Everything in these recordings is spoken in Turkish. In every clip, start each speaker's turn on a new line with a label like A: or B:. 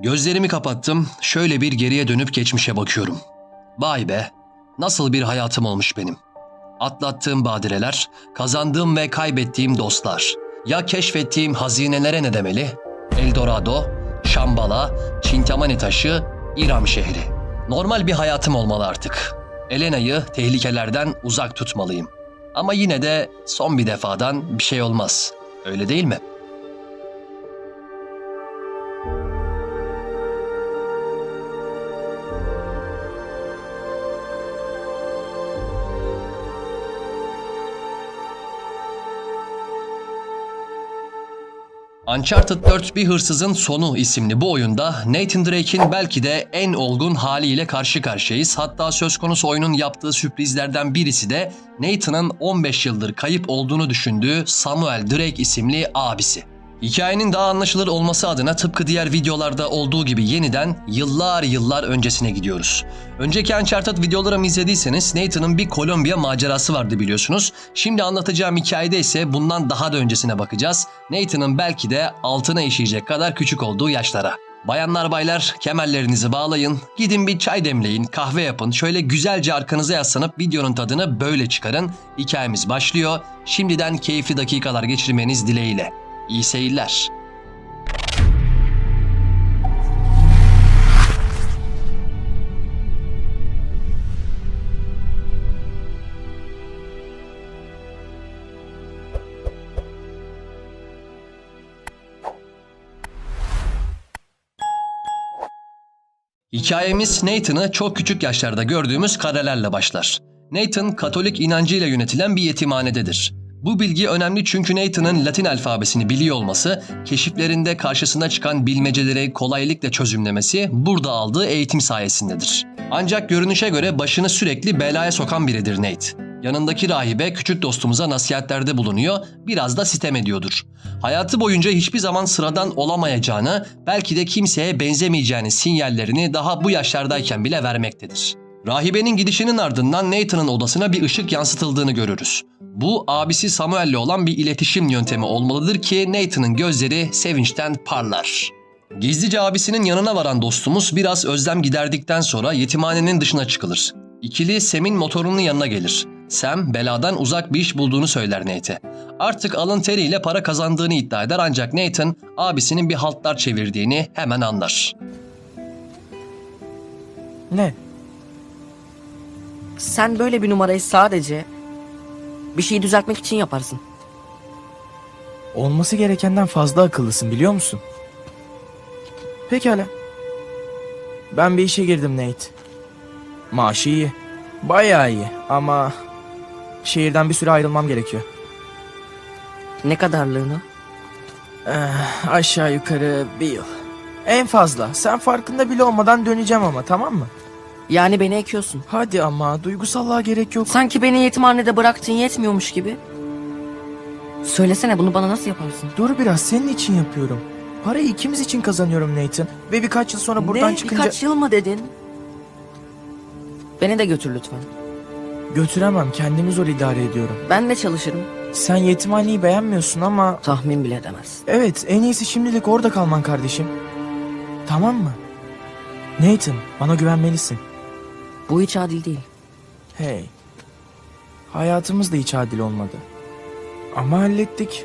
A: Gözlerimi kapattım, şöyle bir geriye dönüp geçmişe bakıyorum. Vay be, nasıl bir hayatım olmuş benim. Atlattığım badireler, kazandığım ve kaybettiğim dostlar. Ya keşfettiğim hazinelere ne demeli? Eldorado, Şambala, Çintamani taşı, İram şehri. Normal bir hayatım olmalı artık. Elena'yı tehlikelerden uzak tutmalıyım. Ama yine de son bir defadan bir şey olmaz. Öyle değil mi? Uncharted 4 Bir Hırsızın Sonu isimli bu oyunda Nathan Drake'in belki de en olgun haliyle karşı karşıyayız. Hatta söz konusu oyunun yaptığı sürprizlerden birisi de Nathan'ın 15 yıldır kayıp olduğunu düşündüğü Samuel Drake isimli abisi. Hikayenin daha anlaşılır olması adına tıpkı diğer videolarda olduğu gibi yeniden yıllar yıllar öncesine gidiyoruz. Önceki Uncharted videolarımı izlediyseniz Nathan'ın bir Kolombiya macerası vardı biliyorsunuz. Şimdi anlatacağım hikayede ise bundan daha da öncesine bakacağız. Nathan'ın belki de altına işeyecek kadar küçük olduğu yaşlara. Bayanlar baylar kemerlerinizi bağlayın, gidin bir çay demleyin, kahve yapın, şöyle güzelce arkanıza yaslanıp videonun tadını böyle çıkarın. Hikayemiz başlıyor. Şimdiden keyifli dakikalar geçirmeniz dileğiyle. İyi seyirler. Hikayemiz Nathan'ı çok küçük yaşlarda gördüğümüz karelerle başlar. Nathan, Katolik inancıyla yönetilen bir yetimhanededir. Bu bilgi önemli çünkü Nathan'ın Latin alfabesini biliyor olması, keşiflerinde karşısına çıkan bilmeceleri kolaylıkla çözümlemesi burada aldığı eğitim sayesindedir. Ancak görünüşe göre başını sürekli belaya sokan biridir Nate. Yanındaki rahibe küçük dostumuza nasihatlerde bulunuyor, biraz da sitem ediyordur. Hayatı boyunca hiçbir zaman sıradan olamayacağını, belki de kimseye benzemeyeceğini sinyallerini daha bu yaşlardayken bile vermektedir. Rahibenin gidişinin ardından Nathan'ın odasına bir ışık yansıtıldığını görürüz. Bu abisi Samuel'le olan bir iletişim yöntemi olmalıdır ki Nathan'ın gözleri sevinçten parlar. Gizlice abisinin yanına varan dostumuz biraz özlem giderdikten sonra yetimhanenin dışına çıkılır. İkili Sam'in motorunun yanına gelir. Sam beladan uzak bir iş bulduğunu söyler Nate'e. Artık alın teriyle para kazandığını iddia eder ancak Nathan abisinin bir haltlar çevirdiğini hemen anlar.
B: Ne?
C: Sen böyle bir numarayı sadece bir şeyi düzeltmek için yaparsın.
B: Olması gerekenden fazla akıllısın biliyor musun? Pekala. Ben bir işe girdim Nate. Maaşı iyi. Bayağı iyi ama şehirden bir süre ayrılmam gerekiyor.
C: Ne kadarlığını?
B: Eh, aşağı yukarı bir yıl. En fazla. Sen farkında bile olmadan döneceğim ama tamam mı?
C: Yani beni ekiyorsun.
B: Hadi ama duygusallığa gerek yok.
C: Sanki beni yetimhanede bıraktın yetmiyormuş gibi. Söylesene bunu bana nasıl yaparsın?
B: Dur biraz senin için yapıyorum. Parayı ikimiz için kazanıyorum Nathan. Ve birkaç yıl sonra buradan
C: ne?
B: çıkınca...
C: Birkaç yıl mı dedin? Beni de götür lütfen.
B: Götüremem kendimi zor idare ediyorum.
C: Ben de çalışırım.
B: Sen yetimhaneyi beğenmiyorsun ama...
C: Tahmin bile edemez.
B: Evet en iyisi şimdilik orada kalman kardeşim. Tamam mı? Nathan bana güvenmelisin.
C: Bu hiç adil değil.
B: Hey. Hayatımız da hiç adil olmadı. Ama hallettik.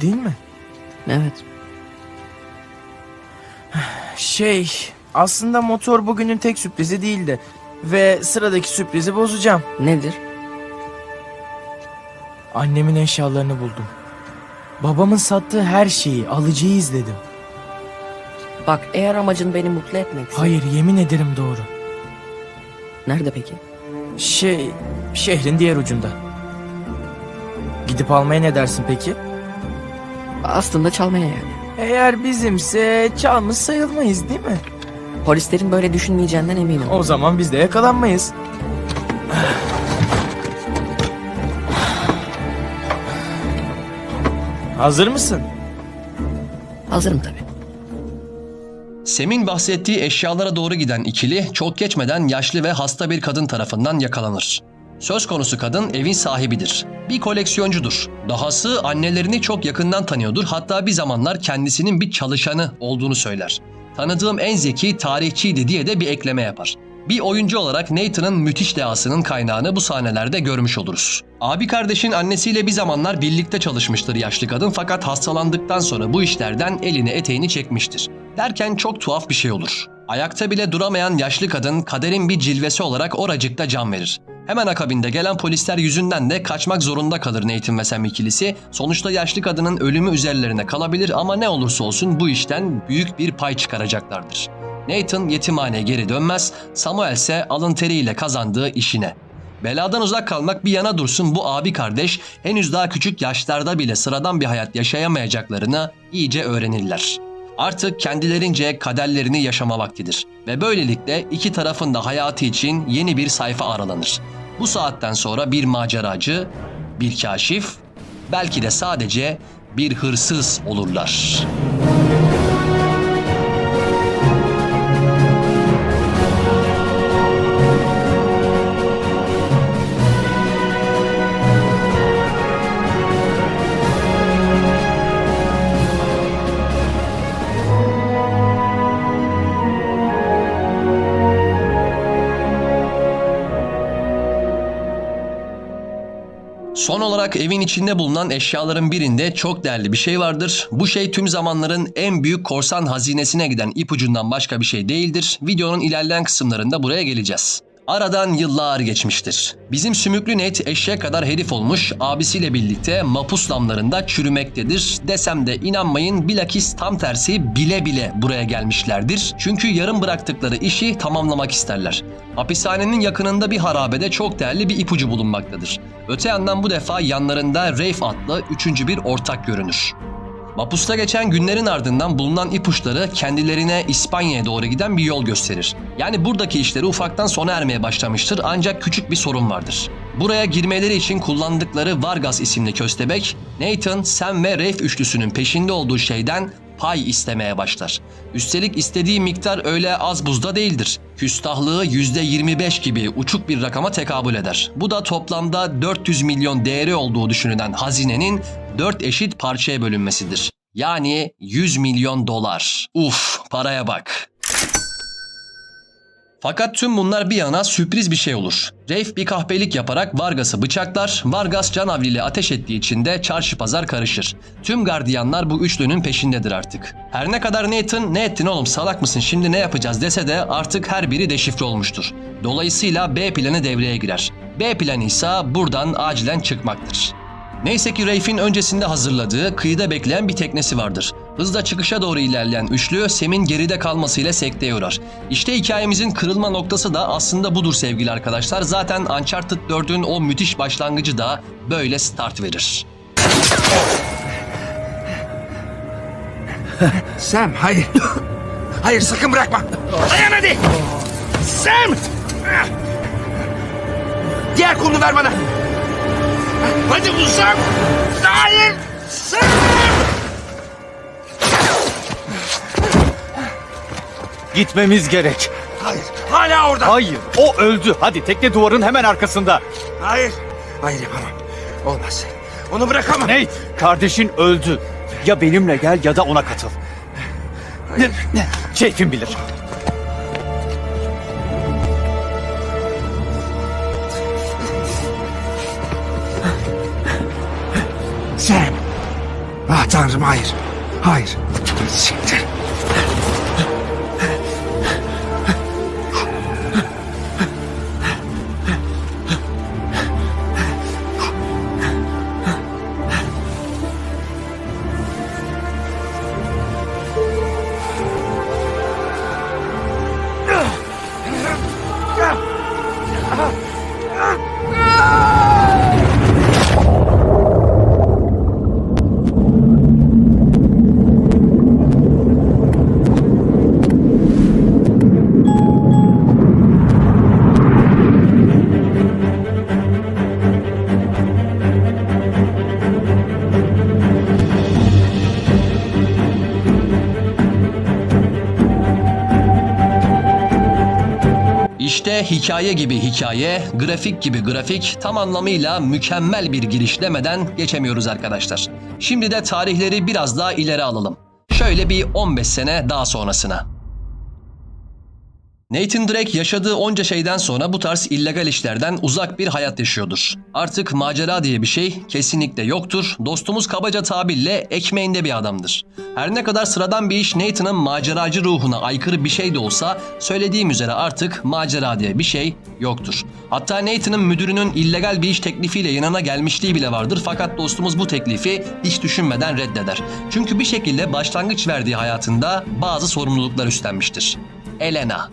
B: Değil mi?
C: Evet.
B: Şey, aslında motor bugünün tek sürprizi değildi. Ve sıradaki sürprizi bozacağım.
C: Nedir?
B: Annemin eşyalarını buldum. Babamın sattığı her şeyi, alıcıyı izledim.
C: Bak eğer amacın beni mutlu etmekse.
B: Hayır, yemin ederim doğru.
C: Nerede peki?
B: Şey, şehrin diğer ucunda. Gidip almaya ne dersin peki?
C: Aslında çalmaya yani.
B: Eğer bizimse çalmış sayılmayız değil mi?
C: Polislerin böyle düşünmeyeceğinden eminim.
B: O zaman biz de yakalanmayız. Hazır mısın?
C: Hazırım tabii.
A: Sem'in bahsettiği eşyalara doğru giden ikili çok geçmeden yaşlı ve hasta bir kadın tarafından yakalanır. Söz konusu kadın evin sahibidir. Bir koleksiyoncudur. Dahası annelerini çok yakından tanıyordur. Hatta bir zamanlar kendisinin bir çalışanı olduğunu söyler. Tanıdığım en zeki tarihçiydi diye de bir ekleme yapar. Bir oyuncu olarak Nathan'ın müthiş dehasının kaynağını bu sahnelerde görmüş oluruz. Abi kardeşin annesiyle bir zamanlar birlikte çalışmıştır yaşlı kadın fakat hastalandıktan sonra bu işlerden elini eteğini çekmiştir. Derken çok tuhaf bir şey olur. Ayakta bile duramayan yaşlı kadın kaderin bir cilvesi olarak oracıkta can verir. Hemen akabinde gelen polisler yüzünden de kaçmak zorunda kalır Nathan ve Sam ikilisi. Sonuçta yaşlı kadının ölümü üzerlerine kalabilir ama ne olursa olsun bu işten büyük bir pay çıkaracaklardır. Nathan yetimhaneye geri dönmez, Samuel ise alın teriyle kazandığı işine. Beladan uzak kalmak bir yana dursun bu abi kardeş henüz daha küçük yaşlarda bile sıradan bir hayat yaşayamayacaklarını iyice öğrenirler. Artık kendilerince kaderlerini yaşama vaktidir ve böylelikle iki tarafın da hayatı için yeni bir sayfa aralanır. Bu saatten sonra bir maceracı, bir kaşif, belki de sadece bir hırsız olurlar. Son olarak evin içinde bulunan eşyaların birinde çok değerli bir şey vardır. Bu şey tüm zamanların en büyük korsan hazinesine giden ipucundan başka bir şey değildir. Videonun ilerleyen kısımlarında buraya geleceğiz. Aradan yıllar geçmiştir. Bizim sümüklü Nate eşeğe kadar herif olmuş, abisiyle birlikte mapus damlarında çürümektedir. Desem de inanmayın bilakis tam tersi bile bile buraya gelmişlerdir. Çünkü yarım bıraktıkları işi tamamlamak isterler. Hapishanenin yakınında bir harabede çok değerli bir ipucu bulunmaktadır. Öte yandan bu defa yanlarında Rafe adlı üçüncü bir ortak görünür. Mapusta geçen günlerin ardından bulunan ipuçları kendilerine İspanya'ya doğru giden bir yol gösterir. Yani buradaki işleri ufaktan sona ermeye başlamıştır ancak küçük bir sorun vardır. Buraya girmeleri için kullandıkları Vargas isimli köstebek, Nathan, Sam ve Rafe üçlüsünün peşinde olduğu şeyden pay istemeye başlar. Üstelik istediği miktar öyle az buzda değildir. Küstahlığı %25 gibi uçuk bir rakama tekabül eder. Bu da toplamda 400 milyon değeri olduğu düşünülen hazinenin 4 eşit parçaya bölünmesidir. Yani 100 milyon dolar. Uf, paraya bak. Fakat tüm bunlar bir yana sürpriz bir şey olur. Rafe bir kahpelik yaparak Vargas'ı bıçaklar, Vargas canavliyle ateş ettiği için de çarşı pazar karışır. Tüm gardiyanlar bu üçlünün peşindedir artık. Her ne kadar Nathan ne ettin oğlum salak mısın şimdi ne yapacağız dese de artık her biri deşifre olmuştur. Dolayısıyla B planı devreye girer. B planı ise buradan acilen çıkmaktır. Neyse ki Rafe'in öncesinde hazırladığı, kıyıda bekleyen bir teknesi vardır. Hızla çıkışa doğru ilerleyen üçlü Sem'in geride kalmasıyla sekteye uğrar. İşte hikayemizin kırılma noktası da aslında budur sevgili arkadaşlar. Zaten Uncharted 4'ün o müthiş başlangıcı da böyle start verir.
D: Sam hayır. Hayır sakın bırakma. Dayan hadi. Sam. Diğer kolunu ver bana. Hadi uzak. Hayır. Sam.
E: Gitmemiz gerek.
D: Hayır. Hala orada.
E: Hayır, o öldü. Hadi tekne duvarın hemen arkasında.
D: Hayır. Hayır yapamam. Olmaz. Onu bırakamam.
E: Nate, kardeşin öldü. Ya benimle gel ya da ona katıl. Ne? Keyfin bilir.
D: Ah tanrım hayır. Hayır. Siktir.
A: İşte hikaye gibi hikaye, grafik gibi grafik tam anlamıyla mükemmel bir giriş demeden geçemiyoruz arkadaşlar. Şimdi de tarihleri biraz daha ileri alalım. Şöyle bir 15 sene daha sonrasına. Nathan Drake yaşadığı onca şeyden sonra bu tarz illegal işlerden uzak bir hayat yaşıyordur. Artık macera diye bir şey kesinlikle yoktur. Dostumuz kabaca tabirle ekmeğinde bir adamdır. Her ne kadar sıradan bir iş Nathan'ın maceracı ruhuna aykırı bir şey de olsa söylediğim üzere artık macera diye bir şey yoktur. Hatta Nathan'ın müdürünün illegal bir iş teklifiyle yanına gelmişliği bile vardır fakat dostumuz bu teklifi hiç düşünmeden reddeder. Çünkü bir şekilde başlangıç verdiği hayatında bazı sorumluluklar üstlenmiştir. Elena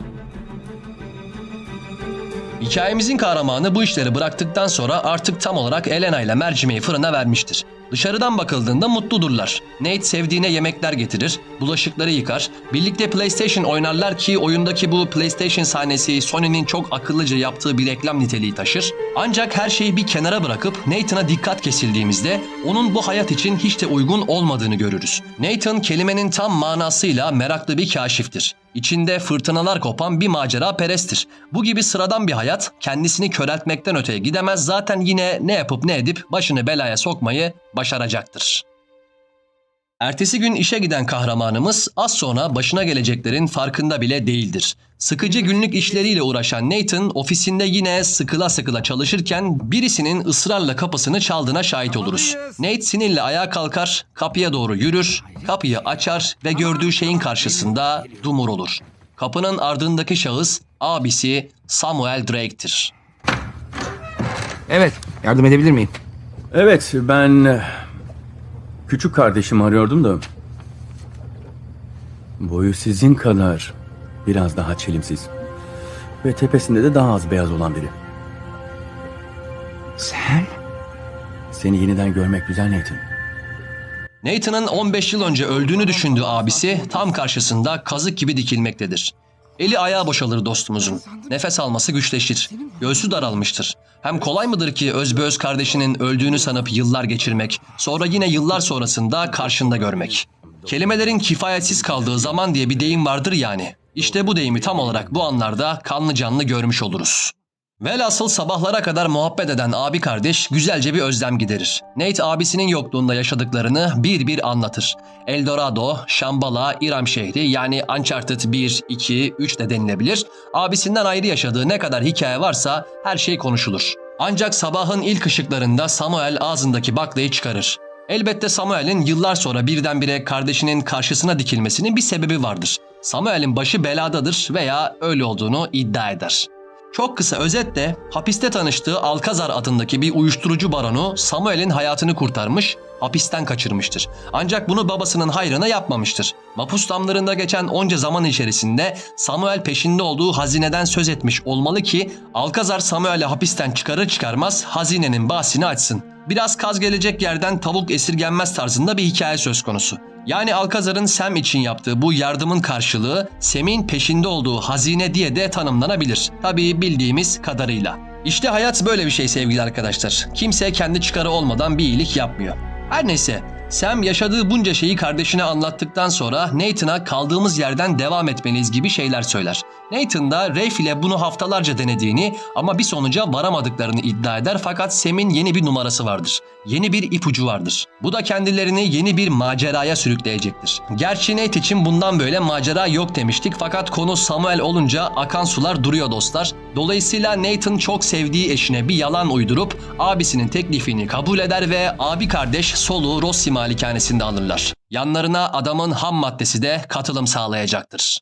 A: Hikayemizin kahramanı bu işleri bıraktıktan sonra artık tam olarak Elena ile mercimeği fırına vermiştir. Dışarıdan bakıldığında mutludurlar. Nate sevdiğine yemekler getirir, bulaşıkları yıkar, birlikte PlayStation oynarlar ki oyundaki bu PlayStation sahnesi Sony'nin çok akıllıca yaptığı bir reklam niteliği taşır. Ancak her şeyi bir kenara bırakıp Nathan'a dikkat kesildiğimizde onun bu hayat için hiç de uygun olmadığını görürüz. Nathan kelimenin tam manasıyla meraklı bir kaşiftir. İçinde fırtınalar kopan bir macera peresttir. Bu gibi sıradan bir hayat kendisini köreltmekten öteye gidemez zaten yine ne yapıp ne edip başını belaya sokmayı başaracaktır. Ertesi gün işe giden kahramanımız az sonra başına geleceklerin farkında bile değildir. Sıkıcı günlük işleriyle uğraşan Nathan ofisinde yine sıkıla sıkıla çalışırken birisinin ısrarla kapısını çaldığına şahit oluruz. Nate sinirle ayağa kalkar, kapıya doğru yürür, kapıyı açar ve gördüğü şeyin karşısında dumur olur. Kapının ardındaki şahıs abisi Samuel Drake'tir.
F: Evet, yardım edebilir miyim?
G: Evet, ben küçük kardeşimi arıyordum da. Boyu sizin kadar biraz daha çelimsiz. Ve tepesinde de daha az beyaz olan biri.
F: Sen?
G: Seni yeniden görmek güzel Nathan.
A: Nathan'ın 15 yıl önce öldüğünü düşündüğü abisi tam karşısında kazık gibi dikilmektedir. Eli ayağı boşalır dostumuzun. Nefes alması güçleşir. Göğsü daralmıştır. Hem kolay mıdır ki özbeöz kardeşinin öldüğünü sanıp yıllar geçirmek, sonra yine yıllar sonrasında karşında görmek. Kelimelerin kifayetsiz kaldığı zaman diye bir deyim vardır yani. İşte bu deyimi tam olarak bu anlarda kanlı canlı görmüş oluruz. Velhasıl sabahlara kadar muhabbet eden abi kardeş güzelce bir özlem giderir. Nate abisinin yokluğunda yaşadıklarını bir bir anlatır. Eldorado, Shambhala, İram şehri yani Uncharted 1, 2, 3 de denilebilir. Abisinden ayrı yaşadığı ne kadar hikaye varsa her şey konuşulur. Ancak sabahın ilk ışıklarında Samuel ağzındaki baklayı çıkarır. Elbette Samuel'in yıllar sonra birdenbire kardeşinin karşısına dikilmesinin bir sebebi vardır. Samuel'in başı beladadır veya öyle olduğunu iddia eder. Çok kısa özetle hapiste tanıştığı Alcazar adındaki bir uyuşturucu baronu Samuel'in hayatını kurtarmış, hapisten kaçırmıştır. Ancak bunu babasının hayrına yapmamıştır. Mapus damlarında geçen onca zaman içerisinde Samuel peşinde olduğu hazineden söz etmiş olmalı ki Alcazar Samuel'i hapisten çıkarır çıkarmaz hazinenin bahsini açsın. Biraz kaz gelecek yerden tavuk esirgenmez tarzında bir hikaye söz konusu. Yani Alcazar'ın Sam için yaptığı bu yardımın karşılığı Sam'in peşinde olduğu hazine diye de tanımlanabilir. Tabii bildiğimiz kadarıyla. İşte hayat böyle bir şey sevgili arkadaşlar. Kimse kendi çıkarı olmadan bir iyilik yapmıyor. Her neyse Sam yaşadığı bunca şeyi kardeşine anlattıktan sonra Nathan'a kaldığımız yerden devam etmeliyiz gibi şeyler söyler. Nathan da Rafe ile bunu haftalarca denediğini ama bir sonuca varamadıklarını iddia eder fakat Sam'in yeni bir numarası vardır. Yeni bir ipucu vardır. Bu da kendilerini yeni bir maceraya sürükleyecektir. Gerçi Nate için bundan böyle macera yok demiştik fakat konu Samuel olunca akan sular duruyor dostlar. Dolayısıyla Nathan çok sevdiği eşine bir yalan uydurup abisinin teklifini kabul eder ve abi kardeş soluğu Rossi malikanesinde alırlar. Yanlarına adamın ham maddesi de katılım sağlayacaktır.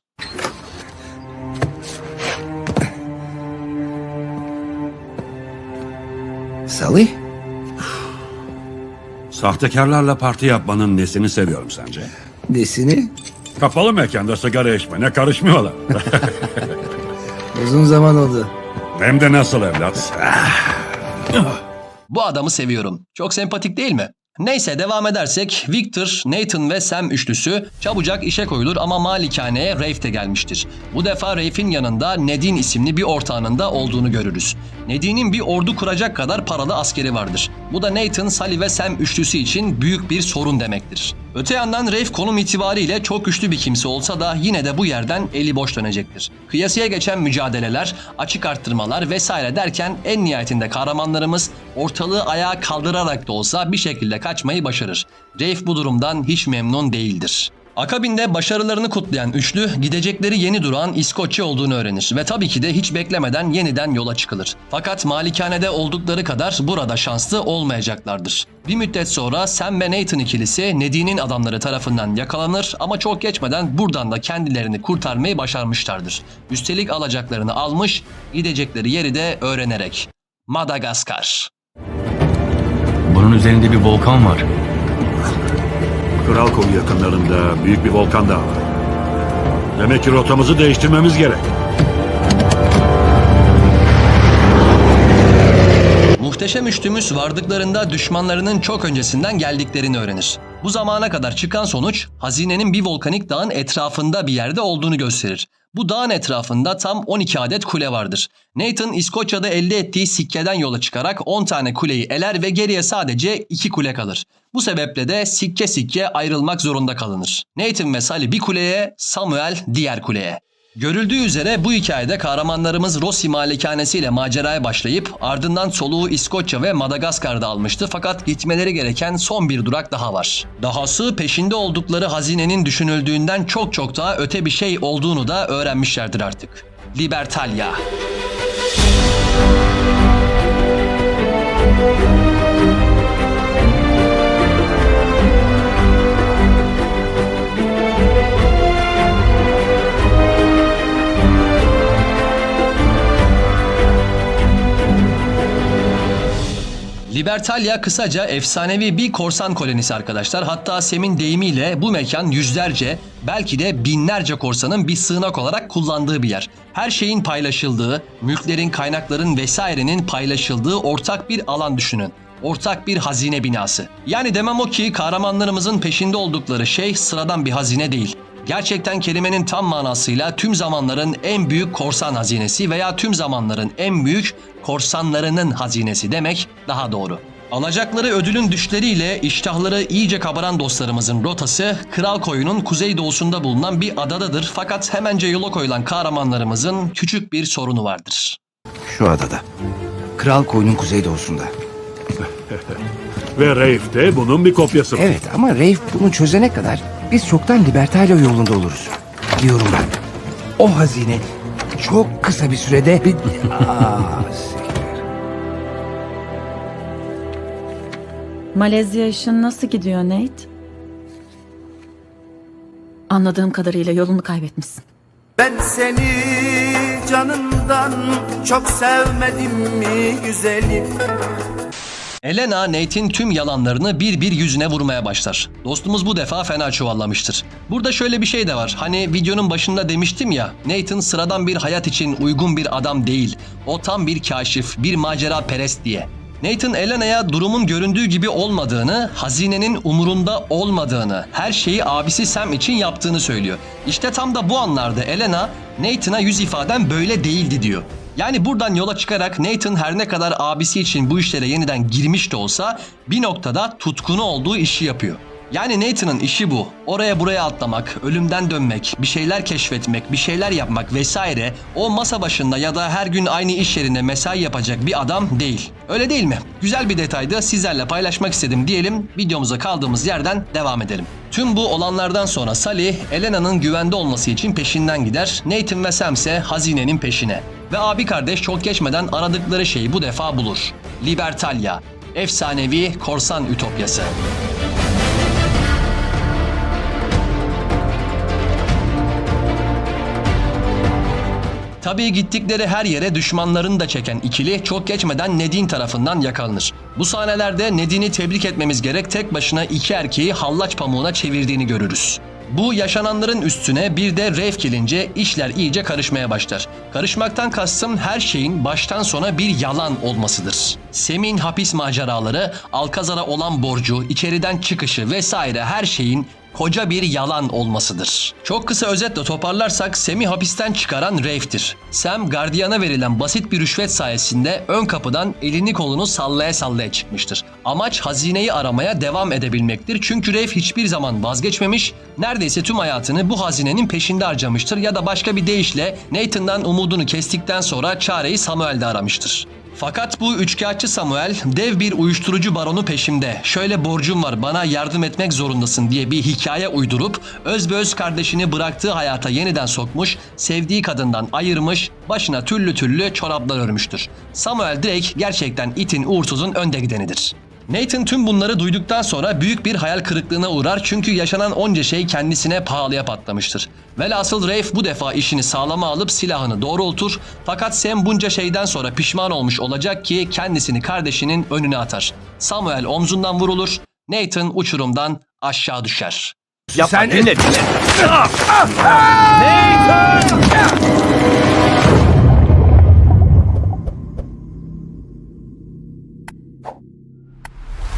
F: Salih?
H: Sahtekarlarla parti yapmanın nesini seviyorum sence?
F: Desini?
H: Kapalı mekanda sigara içmene karışmıyorlar.
F: Uzun zaman oldu.
H: Hem de nasıl evlat?
A: Bu adamı seviyorum. Çok sempatik değil mi? Neyse devam edersek Victor, Nathan ve Sam üçlüsü çabucak işe koyulur ama malikaneye Rafe de gelmiştir. Bu defa Rafe'in yanında Nedin isimli bir ortağının da olduğunu görürüz. Nedin'in bir ordu kuracak kadar paralı askeri vardır. Bu da Nathan, Sally ve Sam üçlüsü için büyük bir sorun demektir. Öte yandan Rafe konum itibariyle çok güçlü bir kimse olsa da yine de bu yerden eli boş dönecektir. Kıyasıya geçen mücadeleler, açık arttırmalar vesaire derken en nihayetinde kahramanlarımız ortalığı ayağa kaldırarak da olsa bir şekilde kaçmayı başarır. Rafe bu durumdan hiç memnun değildir. Akabinde başarılarını kutlayan üçlü gidecekleri yeni durağın İskoçya olduğunu öğrenir ve tabii ki de hiç beklemeden yeniden yola çıkılır. Fakat malikanede oldukları kadar burada şanslı olmayacaklardır. Bir müddet sonra Sam ve Nathan ikilisi Nedi'nin adamları tarafından yakalanır ama çok geçmeden buradan da kendilerini kurtarmayı başarmışlardır. Üstelik alacaklarını almış, gidecekleri yeri de öğrenerek. Madagaskar.
G: Bunun üzerinde bir volkan var.
H: Kral koyu yakınlarında büyük bir volkan daha var. Demek ki rotamızı değiştirmemiz gerek.
A: Muhteşem üçlümüz vardıklarında düşmanlarının çok öncesinden geldiklerini öğrenir. Bu zamana kadar çıkan sonuç hazinenin bir volkanik dağın etrafında bir yerde olduğunu gösterir. Bu dağın etrafında tam 12 adet kule vardır. Nathan İskoçya'da elde ettiği sikkeden yola çıkarak 10 tane kuleyi eler ve geriye sadece 2 kule kalır. Bu sebeple de sikke sikke ayrılmak zorunda kalınır. Nathan ve Sally bir kuleye, Samuel diğer kuleye. Görüldüğü üzere bu hikayede kahramanlarımız Rossi malikanesiyle maceraya başlayıp ardından soluğu İskoçya ve Madagaskar'da almıştı fakat gitmeleri gereken son bir durak daha var. Dahası peşinde oldukları hazinenin düşünüldüğünden çok çok daha öte bir şey olduğunu da öğrenmişlerdir artık. Libertalia. Libertalia kısaca efsanevi bir korsan kolonisi arkadaşlar. Hatta Sem'in deyimiyle bu mekan yüzlerce belki de binlerce korsanın bir sığınak olarak kullandığı bir yer. Her şeyin paylaşıldığı, mülklerin, kaynakların vesairenin paylaşıldığı ortak bir alan düşünün. Ortak bir hazine binası. Yani demem o ki kahramanlarımızın peşinde oldukları şey sıradan bir hazine değil. Gerçekten kelimenin tam manasıyla tüm zamanların en büyük korsan hazinesi veya tüm zamanların en büyük korsanlarının hazinesi demek daha doğru. Alacakları ödülün düşleriyle iştahları iyice kabaran dostlarımızın rotası Kral Koyu'nun kuzeydoğusunda bulunan bir adadadır. Fakat hemence yola koyulan kahramanlarımızın küçük bir sorunu vardır.
F: Şu adada. Kral koyunun kuzeydoğusunda.
H: Ve Rafe de bunun bir kopyası.
F: Evet ama Rafe bunu çözene kadar biz çoktan Libertalia yolunda oluruz. Diyorum ben. O hazine çok kısa bir sürede bir... Aa,
I: Malezya işin nasıl gidiyor Nate? Anladığım kadarıyla yolunu kaybetmişsin.
J: Ben seni canından çok sevmedim mi güzelim?
A: Elena, Nate'in tüm yalanlarını bir bir yüzüne vurmaya başlar. Dostumuz bu defa fena çuvallamıştır. Burada şöyle bir şey de var. Hani videonun başında demiştim ya, Nathan sıradan bir hayat için uygun bir adam değil. O tam bir kaşif, bir macera perest diye. Nathan Elena'ya durumun göründüğü gibi olmadığını, hazinenin umurunda olmadığını, her şeyi abisi Sam için yaptığını söylüyor. İşte tam da bu anlarda Elena, Nathan'a yüz ifaden böyle değildi diyor. Yani buradan yola çıkarak Nathan her ne kadar abisi için bu işlere yeniden girmiş de olsa bir noktada tutkunu olduğu işi yapıyor. Yani Nathan'ın işi bu. Oraya buraya atlamak, ölümden dönmek, bir şeyler keşfetmek, bir şeyler yapmak vesaire o masa başında ya da her gün aynı iş yerinde mesai yapacak bir adam değil. Öyle değil mi? Güzel bir detaydı sizlerle paylaşmak istedim diyelim. Videomuza kaldığımız yerden devam edelim. Tüm bu olanlardan sonra Sally, Elena'nın güvende olması için peşinden gider. Nathan ve Sam ise hazinenin peşine. Ve abi kardeş çok geçmeden aradıkları şeyi bu defa bulur. Libertalia, efsanevi korsan ütopyası. Tabii gittikleri her yere düşmanlarını da çeken ikili çok geçmeden Nedin tarafından yakalanır. Bu sahnelerde Nedin'i tebrik etmemiz gerek tek başına iki erkeği hallaç pamuğuna çevirdiğini görürüz. Bu yaşananların üstüne bir de Reif gelince işler iyice karışmaya başlar. Karışmaktan kastım her şeyin baştan sona bir yalan olmasıdır. Sem'in hapis maceraları, Alkazar'a olan borcu, içeriden çıkışı vesaire her şeyin koca bir yalan olmasıdır. Çok kısa özetle toparlarsak Sam'i hapisten çıkaran Rafe'tir. Sam gardiyana verilen basit bir rüşvet sayesinde ön kapıdan elini kolunu sallaya sallaya çıkmıştır. Amaç hazineyi aramaya devam edebilmektir. Çünkü Rafe hiçbir zaman vazgeçmemiş, neredeyse tüm hayatını bu hazinenin peşinde harcamıştır ya da başka bir deyişle Nathan'dan umudunu kestikten sonra çareyi Samuel'de aramıştır. Fakat bu üçkağıtçı Samuel dev bir uyuşturucu baronu peşimde. Şöyle borcum var bana yardım etmek zorundasın diye bir hikaye uydurup özbeöz kardeşini bıraktığı hayata yeniden sokmuş, sevdiği kadından ayırmış, başına türlü türlü çoraplar örmüştür. Samuel Drake gerçekten itin uğursuzun önde gidenidir. Nathan tüm bunları duyduktan sonra büyük bir hayal kırıklığına uğrar çünkü yaşanan onca şey kendisine pahalıya patlamıştır. Velhasıl Rafe bu defa işini sağlama alıp silahını doğrultur fakat Sam bunca şeyden sonra pişman olmuş olacak ki kendisini kardeşinin önüne atar. Samuel omzundan vurulur, Nathan uçurumdan aşağı düşer.
E: Yapma
F: Sen-
E: dinle dinle.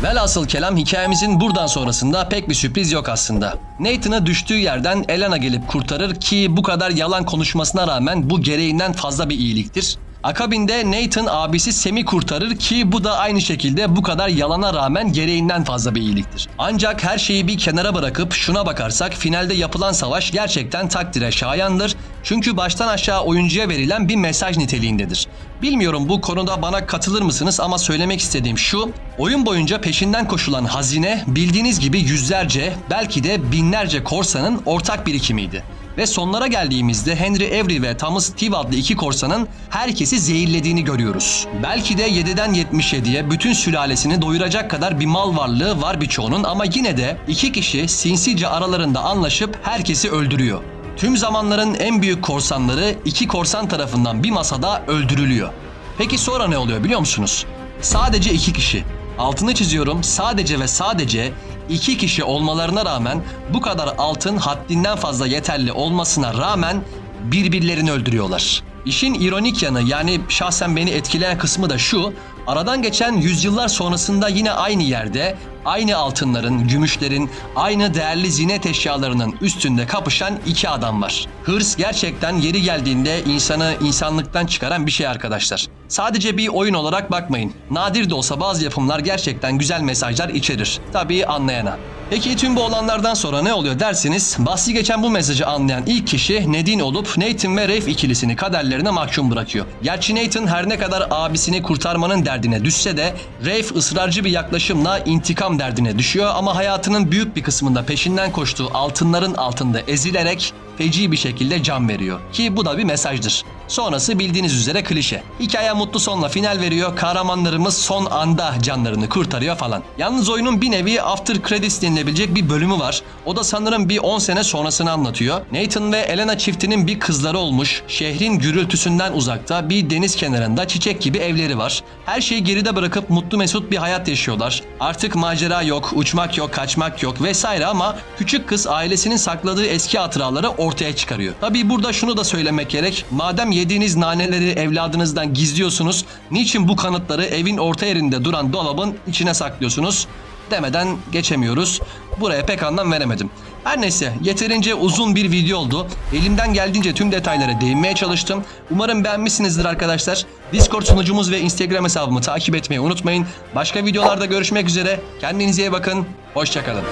A: Velhasıl kelam hikayemizin buradan sonrasında pek bir sürpriz yok aslında. Nathan'ı düştüğü yerden Elena gelip kurtarır ki bu kadar yalan konuşmasına rağmen bu gereğinden fazla bir iyiliktir. Akabinde Nathan abisi Sam'i kurtarır ki bu da aynı şekilde bu kadar yalana rağmen gereğinden fazla bir iyiliktir. Ancak her şeyi bir kenara bırakıp şuna bakarsak finalde yapılan savaş gerçekten takdire şayandır. Çünkü baştan aşağı oyuncuya verilen bir mesaj niteliğindedir. Bilmiyorum bu konuda bana katılır mısınız ama söylemek istediğim şu. Oyun boyunca peşinden koşulan hazine bildiğiniz gibi yüzlerce belki de binlerce korsanın ortak birikimiydi. Ve sonlara geldiğimizde Henry Avery ve Thomas Steve adlı iki korsanın herkesi zehirlediğini görüyoruz. Belki de 7'den 77'ye bütün sülalesini doyuracak kadar bir mal varlığı var birçoğunun ama yine de iki kişi sinsice aralarında anlaşıp herkesi öldürüyor. Tüm zamanların en büyük korsanları iki korsan tarafından bir masada öldürülüyor. Peki sonra ne oluyor biliyor musunuz? Sadece iki kişi. Altını çiziyorum sadece ve sadece iki kişi olmalarına rağmen bu kadar altın haddinden fazla yeterli olmasına rağmen birbirlerini öldürüyorlar. İşin ironik yanı yani şahsen beni etkileyen kısmı da şu. Aradan geçen yüzyıllar sonrasında yine aynı yerde aynı altınların, gümüşlerin, aynı değerli zinet eşyalarının üstünde kapışan iki adam var. Hırs gerçekten yeri geldiğinde insanı insanlıktan çıkaran bir şey arkadaşlar. Sadece bir oyun olarak bakmayın. Nadir de olsa bazı yapımlar gerçekten güzel mesajlar içerir. Tabii anlayana. Peki tüm bu olanlardan sonra ne oluyor dersiniz? Bahsi geçen bu mesajı anlayan ilk kişi Nedin olup Nathan ve Rafe ikilisini kaderlerine mahkum bırakıyor. Gerçi Nathan her ne kadar abisini kurtarmanın derdine düşse de Rafe ısrarcı bir yaklaşımla intikam derdine düşüyor ama hayatının büyük bir kısmında peşinden koştuğu altınların altında ezilerek feci bir şekilde can veriyor. Ki bu da bir mesajdır. Sonrası bildiğiniz üzere klişe. Hikaye mutlu sonla final veriyor. Kahramanlarımız son anda canlarını kurtarıyor falan. Yalnız oyunun bir nevi after credits denilebilecek bir bölümü var. O da sanırım bir 10 sene sonrasını anlatıyor. Nathan ve Elena çiftinin bir kızları olmuş. Şehrin gürültüsünden uzakta bir deniz kenarında çiçek gibi evleri var. Her şeyi geride bırakıp mutlu mesut bir hayat yaşıyorlar. Artık macera yok, uçmak yok, kaçmak yok vesaire ama küçük kız ailesinin sakladığı eski hatıraları ortaya çıkarıyor. Tabii burada şunu da söylemek gerek. Madem yediğiniz naneleri evladınızdan gizliyorsunuz, niçin bu kanıtları evin orta yerinde duran dolabın içine saklıyorsunuz? Demeden geçemiyoruz. Buraya pek anlam veremedim. Her neyse yeterince uzun bir video oldu. Elimden geldiğince tüm detaylara değinmeye çalıştım. Umarım beğenmişsinizdir arkadaşlar. Discord sunucumuz ve Instagram hesabımı takip etmeyi unutmayın. Başka videolarda görüşmek üzere. Kendinize iyi bakın. Hoşçakalın.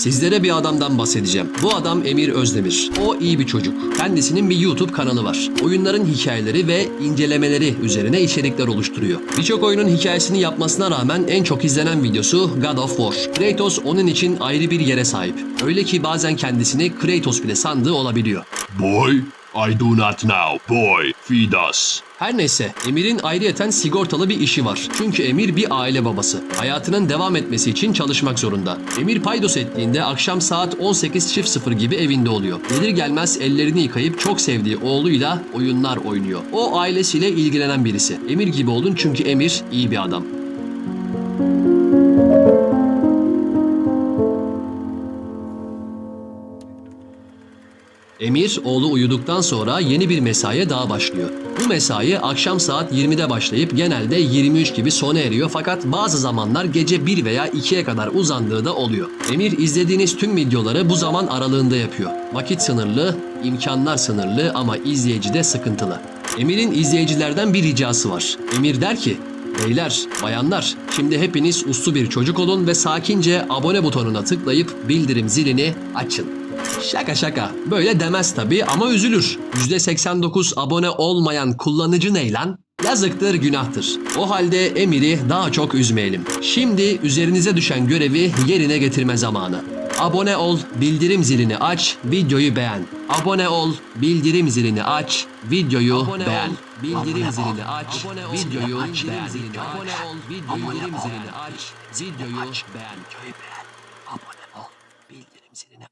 A: Sizlere bir adamdan bahsedeceğim. Bu adam Emir Özdemir. O iyi bir çocuk. Kendisinin bir YouTube kanalı var. Oyunların hikayeleri ve incelemeleri üzerine içerikler oluşturuyor. Birçok oyunun hikayesini yapmasına rağmen en çok izlenen videosu God of War. Kratos onun için ayrı bir yere sahip. Öyle ki bazen kendisini Kratos bile sandığı olabiliyor.
H: Boy, I do not know. Boy, feed us.
A: Her neyse Emir'in ayrıyeten sigortalı bir işi var. Çünkü Emir bir aile babası. Hayatının devam etmesi için çalışmak zorunda. Emir paydos ettiğinde akşam saat 18.00 gibi evinde oluyor. Gelir gelmez ellerini yıkayıp çok sevdiği oğluyla oyunlar oynuyor. O ailesiyle ilgilenen birisi. Emir gibi olun çünkü Emir iyi bir adam. Emir oğlu uyuduktan sonra yeni bir mesaiye daha başlıyor. Bu mesai akşam saat 20'de başlayıp genelde 23 gibi sona eriyor fakat bazı zamanlar gece 1 veya 2'ye kadar uzandığı da oluyor. Emir izlediğiniz tüm videoları bu zaman aralığında yapıyor. Vakit sınırlı, imkanlar sınırlı ama izleyici de sıkıntılı. Emir'in izleyicilerden bir ricası var. Emir der ki, Beyler, bayanlar, şimdi hepiniz uslu bir çocuk olun ve sakince abone butonuna tıklayıp bildirim zilini açın. Şaka şaka. Böyle demez tabi ama üzülür. %89 abone olmayan kullanıcı ne lan? Yazıktır, günahtır. O halde Emir'i daha çok üzmeyelim. Şimdi üzerinize düşen görevi yerine getirme zamanı. Abone ol, bildirim zilini aç, videoyu beğen. Abone ol, bildirim zilini aç, videoyu beğen. bildirim zilini aç, videoyu beğen. Abone ol, bildirim zilini aç, videoyu beğen. Abone ol, bildirim zilini aç.